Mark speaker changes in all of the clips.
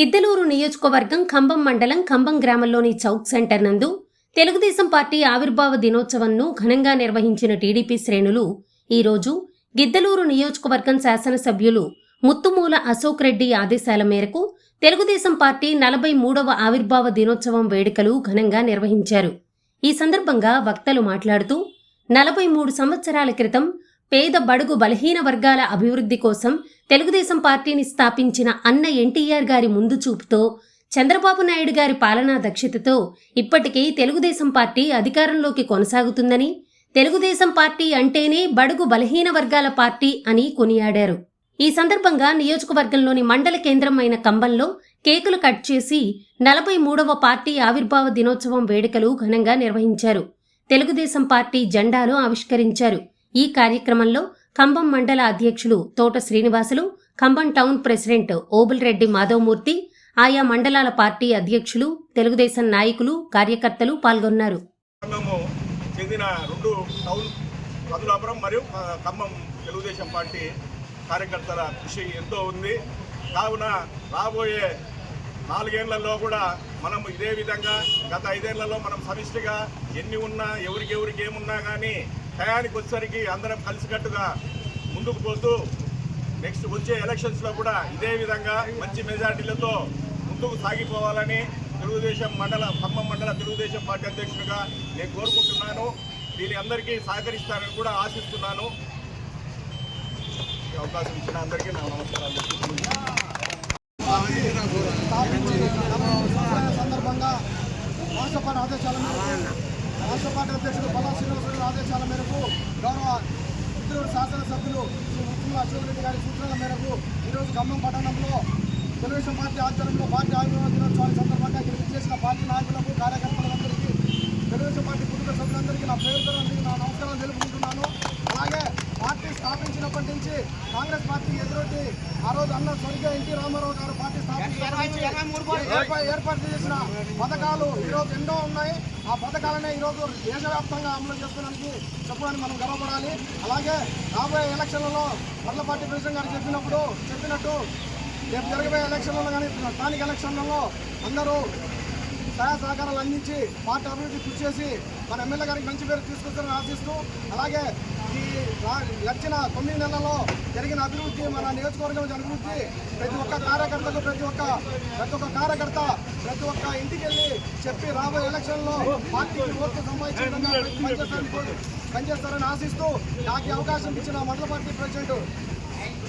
Speaker 1: గిద్దలూరు నియోజకవర్గం ఖంభం మండలం ఖంభం గ్రామంలోని చౌక్ సెంటర్ నందు తెలుగుదేశం పార్టీ ఆవిర్భావ దినోత్సవంను ఘనంగా నిర్వహించిన టీడీపీ శ్రేణులు ఈరోజు గిద్దలూరు నియోజకవర్గం శాసనసభ్యులు ముత్తుమూల అశోక్ రెడ్డి ఆదేశాల మేరకు తెలుగుదేశం పార్టీ నలభై మూడవ ఆవిర్భావ దినోత్సవం వేడుకలు ఘనంగా నిర్వహించారు. ఈ సందర్భంగా వక్తలు మాట్లాడుతూ నలభై మూడు సంవత్సరాల క్రితం పేద బడుగు బలహీన వర్గాల అభివృద్ధి కోసం తెలుగుదేశం పార్టీని స్థాపించిన అన్న ఎన్టీఆర్ గారి ముందు చూపుతో చంద్రబాబు నాయుడు గారి పాలనా దక్షతతో ఇప్పటికీ తెలుగుదేశం పార్టీ అధికారంలోకి కొనసాగుతుందని తెలుగుదేశం పార్టీ అంటేనే బడుగు బలహీన వర్గాల పార్టీ అని కొనియాడారు. ఈ సందర్భంగా నియోజకవర్గంలోని మండల కేంద్రం అయిన కంబంలో కేకులు కట్ చేసి నలభై మూడవ పార్టీ ఆవిర్భావ దినోత్సవం వేడుకలు ఘనంగా నిర్వహించారు. తెలుగుదేశం పార్టీ జెండాలు ఆవిష్కరించారు. ఈ కార్యక్రమంలో ఖమ్మం మండల అధ్యక్షులు తోట శ్రీనివాసులు ఖమ్మం టౌన్ ప్రెసిడెంట్ ఓబుల్రెడ్డి మాధవమూర్తి ఆయా మండలాల పార్టీ అధ్యక్షులు తెలుగుదేశం నాయకులు కార్యకర్తలు పాల్గొన్నారు.
Speaker 2: చెందిన రెండు టౌన్ మధులాపురం మరియు ఖమ్మం తెలుగుదేశం పార్టీ కార్యకర్తల కృషి ఎంతో ఉంది. కావున రాబోయే నాలుగేళ్ళలో కూడా మనం ఇదే విధంగా గత ఐదేళ్ళలో మనం సమిష్టిగా ఎన్ని ఉన్నా ఎవరికి ఎవరికి ఏమున్నా కానీ టయానికి వచ్చేసరికి అందరం కలిసికట్టుగా ముందుకు పోతూ నెక్స్ట్ వచ్చే ఎలక్షన్స్లో కూడా ఇదే విధంగా మంచి మెజార్టీలతో ముందుకు సాగిపోవాలని తెలుగుదేశం మండల ఖమ్మం మండల తెలుగుదేశం పార్టీ అధ్యక్షుడిగా నేను కోరుకుంటున్నాను. దీని అందరికీ సహకరిస్తానని కూడా ఆశిస్తున్నాను. ఈ అవకాశం ఇచ్చిన అందరికీ నా నమస్కారాలు
Speaker 3: సందర్భంగా రాష్ట్ర పార్టీ ఆదేశాల రాష్ట్ర పార్టీ అధ్యక్షుడు పల్లా ఆదేశాల మేరకు గౌరవ ఇద్దరు శాసనసభ్యులు శ్రీ ముఖ్యమంత్రి అశోక్ రెడ్డి గారి సూచనల మేరకు ఈరోజు ఖమ్మం పట్టణంలో తెలుగుదేశం పార్టీ ఆధ్వర్యంలో పార్టీ ఆవిర్భావ దినోత్సవాల సందర్భంగా ఇక్కడికి చేసిన పార్టీ నాయకులకు కార్యకర్తలందరికీ తెలుగుదేశం పార్టీ కుటుంబ సభ్యులందరికీ నా పేరుతోనందరికీ నా నమస్కారాలు తెలుపుకుంటున్నాను. అలాగే పార్టీ స్థాపించినప్పటి నుంచి కాంగ్రెస్ పార్టీ ఎదురొట్టి ఆ రోజు అన్న స్వర్గీయ ఎన్టీ రామారావు గారు పార్టీ స్థాపించి ఏర్పా- ఏర్పాటు చేసిన పథకాలు ఈరోజు ఎన్నో ఉన్నాయి. ఆ పథకాలనే ఈరోజు దేశవ్యాప్తంగా అమలు చేసుకోవడానికి చెప్పడానికి మనం గర్వపడాలి. అలాగే రాబోయే ఎలక్షన్లలో మరల పార్టీ ప్రెసిడెంట్ గారు చెప్పినప్పుడు చెప్పినట్టు రేపు జరగబోయే ఎలక్షన్లలో కానీ స్థానిక ఎలక్షన్లలో అందరూ సహాయ సహకారాలు అందించి పార్టీ అభివృద్ధి కృషి చేసి మన ఎమ్మెల్యే గారికి మంచి పేరు తీసుకొస్తారని ఆశిస్తూ అలాగే ఈ గడిచిన తొమ్మిది నెలల్లో జరిగిన అభివృద్ధి మన నియోజకవర్గం అభివృద్ధి ప్రతి ఒక్క కార్యకర్తకు ప్రతి ఒక్క ప్రతి ఒక్క కార్యకర్త ప్రతి ఒక్క ఇంటికి వెళ్ళి చెప్పి రాబోయే ఎలక్షన్లో పార్టీకి ఓట్లు సంపాదించే విధంగా పనిచేస్తారని పనిచేస్తారని ఆశిస్తూ నాకు ఈ అవకాశం ఇచ్చిన మండల పార్టీ ప్రెసిడెంట్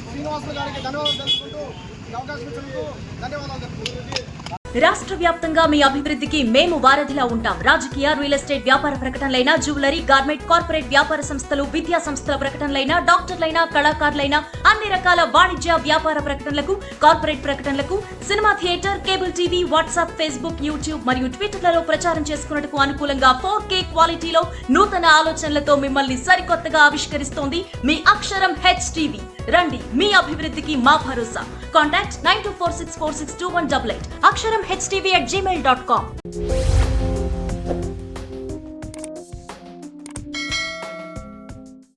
Speaker 3: శ్రీనివాసులు గారికి ధన్యవాదాలు తెలుసుకుంటూ ఈ అవకాశం ఇచ్చినందుకు ధన్యవాదాలు తెలుపుకుంటూ
Speaker 4: రాష్ట్ర వ్యాప్తంగా మీ అభివృద్ధికి మేము వారధిలా ఉంటాం. రాజకీయ రియల్ ఎస్టేట్ వ్యాపార ప్రకటనలైన జ్యువెలరీ గార్మెంట్ కార్పొరేట్ వ్యాపార సంస్థలు విద్యా సంస్థల ప్రకటనలైన డాక్టర్లైన కళాకారులైన అన్ని రకాల వాణిజ్య వ్యాపార ప్రకటనలకు corporate ప్రకటనలకు cinema theatre cable TV WhatsApp Facebook YouTube మరియు ట్విట్టర్లలో ప్రచారం చేసుకున్నట్టుకు అనుకూలంగా ఫోర్ కే క్వాలిటీలో నూతన ఆలోచనలతో మిమ్మల్ని సరికొత్తగా ఆవిష్కరిస్తోంది మీ అక్షరం హెచ్ టీవీ రండి మీ అభివృద్ధికి మా భరోసా. Contact nine two four six four six two one double eight. అక్షరం hstv at gmail.com.